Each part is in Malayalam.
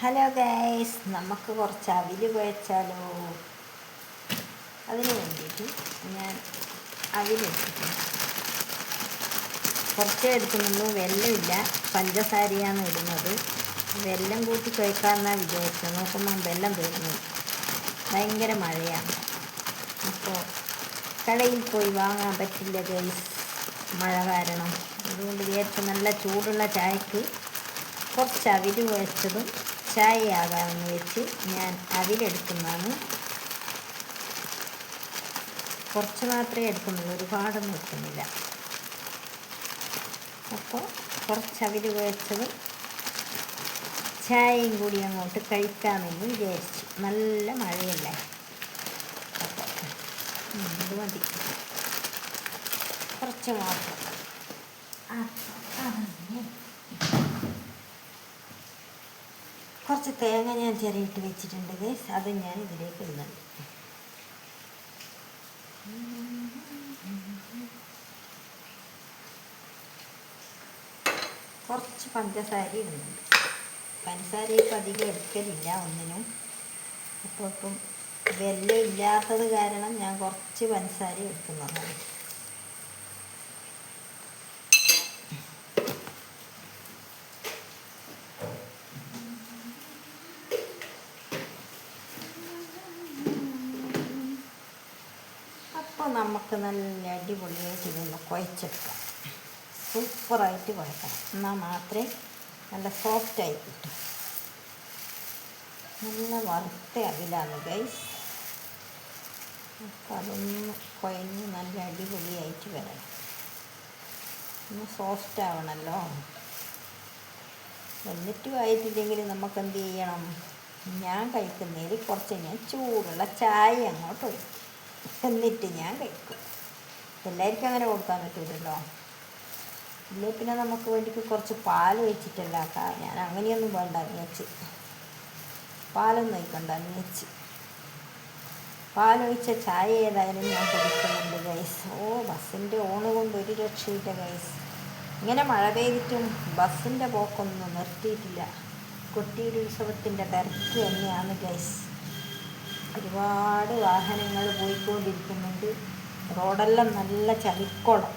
ഹലോ ഗൈസ് നമുക്ക് കുറച്ച് അവിൽ കുഴച്ചാലോ? അതിന് വേണ്ടിയിട്ട് ഞാൻ അവിലെടുത്തിട്ടുണ്ട് കുറച്ചേ എടുക്കുന്നുള്ളൂ. വെല്ലമില്ല പഞ്ചസാരയാണ് ഇടുന്നത്. വെല്ലം കൂട്ടി കുഴക്കാമെന്നാണ് വിചാരിച്ചത്. നോക്കുമ്പോൾ വെല്ലം തീർന്നു. ഭയങ്കര മഴയാണ്. അപ്പോൾ കടയിൽ പോയി വാങ്ങാൻ പറ്റില്ല ഗൈസ് മഴ കാരണം. അതുകൊണ്ട് വിചാരിച്ച് നല്ല ചൂടുള്ള ചായക്ക് കുറച്ച് അവിൽ കുഴച്ചതും ചായയാകാമെന്ന് വെച്ച് ഞാൻ അതിലെടുക്കുന്നതാണ് കുറച്ച് മാത്രമേ എടുക്കുന്നുള്ളൂ. ഒരുപാടൊന്നും എടുക്കുന്നില്ല. അപ്പോൾ കുറച്ച് അവിൽ കുഴച്ചതും ചായയും കൂടി അങ്ങോട്ട് കഴിക്കാമെന്ന് വിചാരിച്ചു. നല്ല മഴയല്ലേ? അപ്പോൾ മതി. കുറച്ച് മാത്രം ആ, അതങ്ങനെ. കുറച്ച് തേങ്ങ ഞാൻ ചെറിയിട്ട് വെച്ചിട്ടുണ്ട് ഗൈസ് അത് ഞാൻ ഇതിലേക്ക് ഇടുന്നുണ്ട് കുറച്ച് പഞ്ചസാര ഇടുന്നുണ്ട് പഞ്ചസാര ഇപ്പം അധികം എടുക്കലില്ല ഒന്നിനും. അപ്പോൾ ഇപ്പം വെല്ലം ഇല്ലാത്തത് കാരണം ഞാൻ കുറച്ച് പഞ്ചസാര എടുക്കുന്നതാണ് അപ്പോൾ നമുക്ക് നല്ല അടിപൊളിയായിട്ട് ഇതൊന്ന് കുഴച്ചെടുക്കാം. സൂപ്പറായിട്ട് കുഴക്കണം എന്നാൽ മാത്രമേ നല്ല സോഫ്റ്റായി കിട്ടും. നല്ല വറുത്ത അവിലാണ് ഗൈസ് അപ്പോൾ അതൊന്ന് കുഴഞ്ഞ് നല്ല അടിപൊളിയായിട്ട് വരണം. ഒന്ന് സോഫ്റ്റ് ആവണമല്ലോ എന്നിട്ടും ആയിട്ടില്ലെങ്കിൽ നമുക്ക് എന്ത് ചെയ്യണം? ഞാൻ കഴിക്കുന്നതിൽ കുറച്ച് ഞാൻ ചൂടുള്ള ചായ അങ്ങോട്ട് ഒഴിക്കും. എന്നിട്ട് ഞാൻ കഴിക്കും. എല്ലാവർക്കും അങ്ങനെ കൊടുക്കാൻ പറ്റില്ലല്ലോ ഇല്ലേ പിന്നെ നമുക്ക് വേണ്ടിക്ക് കുറച്ച് പാൽ വെച്ചിട്ടല്ല ആക്കാം ഞാൻ അങ്ങനെയൊന്നും വേണ്ട അന്വേഷിച്ച് പാലൊന്നും ഒഴിക്കണ്ട അന്വേഷിച്ച് പാലൊഴിച്ച ചായ ഏതായാലും ഞാൻ കുടിക്കുന്നുണ്ട് ഗൈസ് ഓ ബസ്സിന്റെ ഓണ് കൊണ്ട് ഒരു രക്ഷയില്ല ഗൈസ് ഇങ്ങനെ മഴ പെയ്തിട്ടും ബസ്സിന്റെ പോക്കൊന്നും നിർത്തിയിട്ടില്ല. കുട്ടിയുടെ ഉത്സവത്തിന്റെ തിരക്ക് തന്നെയാണ് ഗൈസ് ഒരുപാട് വാഹനങ്ങൾ പോയിക്കൊണ്ടിരിക്കുന്നുണ്ട്. റോഡെല്ലാം നല്ല ചളിക്കോളം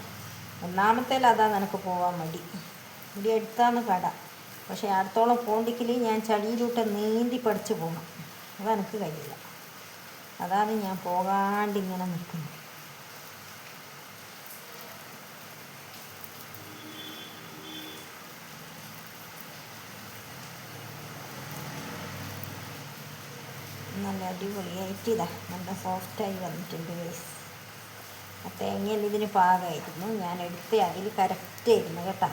ഒന്നാമത്തേൽ അതാ നിനക്ക് പോകാൻ മടി. ഇവിടെ അടുത്താണ് കട. പക്ഷേ അടുത്തോളം പോണ്ടിക്കിൽ ഞാൻ ചളിയിലൂട്ട് നീന്തി പഠിച്ചു പോകണം അതെനിക്ക് കഴിയില്ല. അതാണ് ഞാൻ പോകാണ്ടിങ്ങനെ നിൽക്കുന്നത്. നല്ല അടിപൊളിയായിട്ട് ഇതാ നല്ല സോഫ്റ്റായി വന്നിട്ടുണ്ട് ഗൈസ് ആ തേങ്ങയിൽ ഇതിന് പാകമായിരുന്നു? ഞാൻ എടുത്ത് അതിൽ കറക്റ്റായിരുന്നു കേട്ടോ.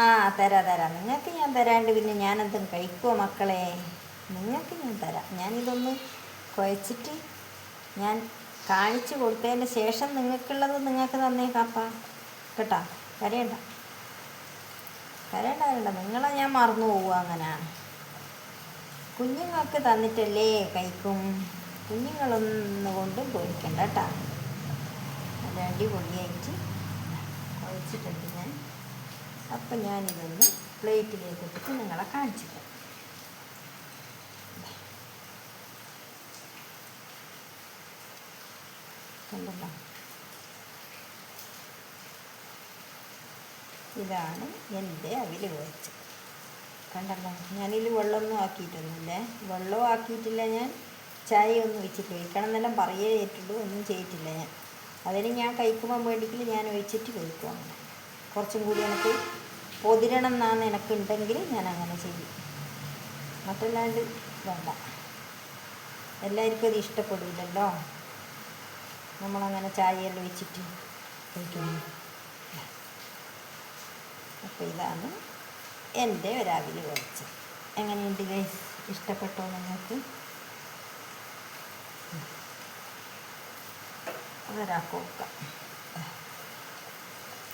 ആ തരാം തരാം. നിങ്ങൾക്ക് ഞാൻ തരാണ്ട് പിന്നെ ഞാനെന്തും കഴിക്കുമോ മക്കളെ? നിങ്ങൾക്ക് ഞാൻ തരാം. ഞാനിതൊന്ന് കുഴച്ചിട്ട് ഞാൻ കാണിച്ചു കൊടുത്തതിന് ശേഷം നിങ്ങൾക്കുള്ളത് നിങ്ങൾക്ക് തന്നേക്കാപ്പ കേട്ടോ? കരയണ്ട കരയണ്ട കരണ്ട നിങ്ങളെ ഞാൻ മറന്നു പോവുക അങ്ങനെ കുഞ്ഞുങ്ങൾക്ക് തന്നിട്ടല്ലേ കൈക്കും? കുഞ്ഞുങ്ങളൊന്നും കൊണ്ടും പോയിക്കണ്ട കേട്ടോ. നല്ല അടിപൊളിയായിട്ട് കുഴച്ചിട്ടുണ്ട് ഞാൻ. അപ്പം ഞാനിതൊന്ന് പ്ലേറ്റിലേക്ക് ഇട്ടിട്ട് നിങ്ങളെ കാണിച്ചു കണ്ടല്ലോ ഇതാണ് എന്റെ അവിൽ കുഴച്ച്. കണ്ടല്ലോ ഞാനിതിൽ വെള്ളമൊന്നും ആക്കിയിട്ടൊന്നുമില്ല. വെള്ളവും ആക്കിയിട്ടില്ല ഞാൻ. ചായ ഒന്നും ഒഴിച്ചിട്ട് കഴിക്കണം എന്നെല്ലാം പറയേ ചെയ്തിട്ടുള്ളൂ ഒന്നും ചെയ്തിട്ടില്ല ഞാൻ. അതിന് ഞാൻ കഴിക്കുമ്പോൾ വേണ്ടിക്കിൽ ഞാൻ ഒഴിച്ചിട്ട് കഴിക്കും അങ്ങനെ. കുറച്ചും കൂടി എനിക്ക് പൊതിരണം എന്നാണ് എനിക്കുണ്ടെങ്കിൽ ഞാൻ അങ്ങനെ ചെയ്യും. മറ്റല്ലാണ്ട് വേണ്ട. എല്ലാവർക്കും അത് ഇഷ്ടപ്പെടില്ലല്ലോ നമ്മളങ്ങനെ ചായയെല്ലാം വെച്ചിട്ട് കഴിക്കുന്നു. അപ്പോൾ ഇതാണ് എന്റെ ഒരാവിലെ കഴിച്ച് എങ്ങനെയുണ്ട് ഗൈസ് ഇഷ്ടപ്പെട്ടോ നിങ്ങൾക്ക്? അതൊരാൾക്ക് കൊടുക്കാം.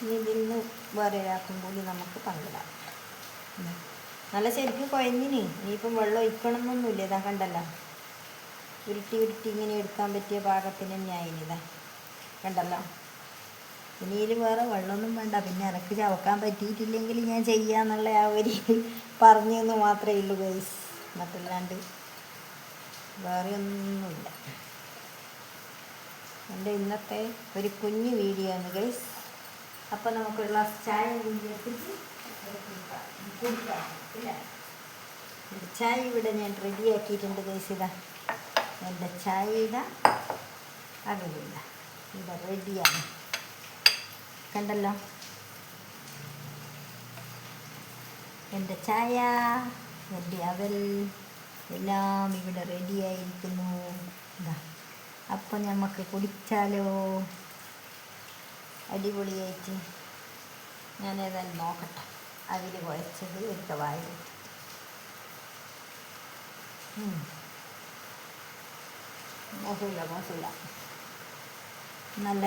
ഇനി ഇന്ന് വേറെ ഒരാൾക്കും കൂടി നമുക്ക് പങ്കിടാം. നല്ല ശരിക്കും കുഴഞ്ഞിന്. ഇനിയിപ്പം വെള്ളം ഒഴിക്കണം എന്നൊന്നുമില്ല ഇതാ കണ്ടല്ലോ. ഉരുട്ടി ഉരുട്ടി ഇങ്ങനെ എടുക്കാൻ പറ്റിയ പാകത്തിന് ഞാനിതാ കണ്ടല്ലോ? ഇനിയിൽ വേറെ വെള്ളമൊന്നും വേണ്ട. പിന്നെ എനക്ക് ചവക്കാൻ പറ്റിയിട്ടില്ലെങ്കിൽ ഞാൻ ചെയ്യാന്നുള്ള ആ ഒരു പറഞ്ഞെന്ന് മാത്രമേ ഉള്ളൂ ഗൈസ് മറ്റല്ലാണ്ട് വേറെ ഒന്നുമില്ല. എന്റെ ഇന്നത്തെ ഒരു കുഞ്ഞു വീഡിയോ ആണ് ഗൈസ് അപ്പം നമുക്കൊരു ഗ്ലാസ് ചായ കുടിക്കാം. ഇല്ല ചായ ഇവിടെ ഞാൻ റെഡിയാക്കിയിട്ടുണ്ട് ഗൈസ് ഇതാ. എന്റെ ചായ ഇതാ അകലില്ല ഇതാ റെഡിയാണ് കണ്ടല്ലോ? എന്റെ ചായ എന്റെ അവൽ എല്ലാം ഇവിടെ റെഡിയായിരിക്കുന്നു ഇതാ. അപ്പം നമുക്ക് കുടിച്ചാലോ? അടിപൊളിയായിട്ട് ഞാൻ ഏതായാലും നോക്കട്ടെ. അതിൽ കുഴച്ചത് എടുത്ത വായിൽ. മോശമില്ല മോശമില്ല. നല്ല.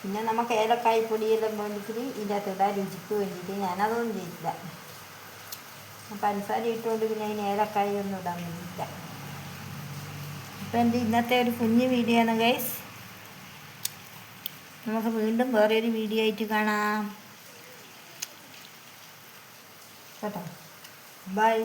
പിന്നെ നമുക്ക് ഏലക്കായ്പൊടിയെല്ലാം വേണ്ടിയിട്ട് ഇടാൻ രുചിക്ക് വേണ്ടിയിട്ട് ഞാനതൊന്നും ചെയ്തില്ല. പഞ്ചസാര ഇട്ടുകൊണ്ട് പിന്നെ അതിന് ഏലക്കായ ഒന്നും ഇടാൻ വേണ്ടിയില്ല അപ്പം എന്റെ ഇന്നത്തെ ഒരു കുഞ്ഞു വീഡിയോ ആണ് ഗൈസ് നമുക്ക് വീണ്ടും വേറെ ഒരു വീഡിയോ ആയിട്ട് കാണാം. കേട്ടോ? ബൈ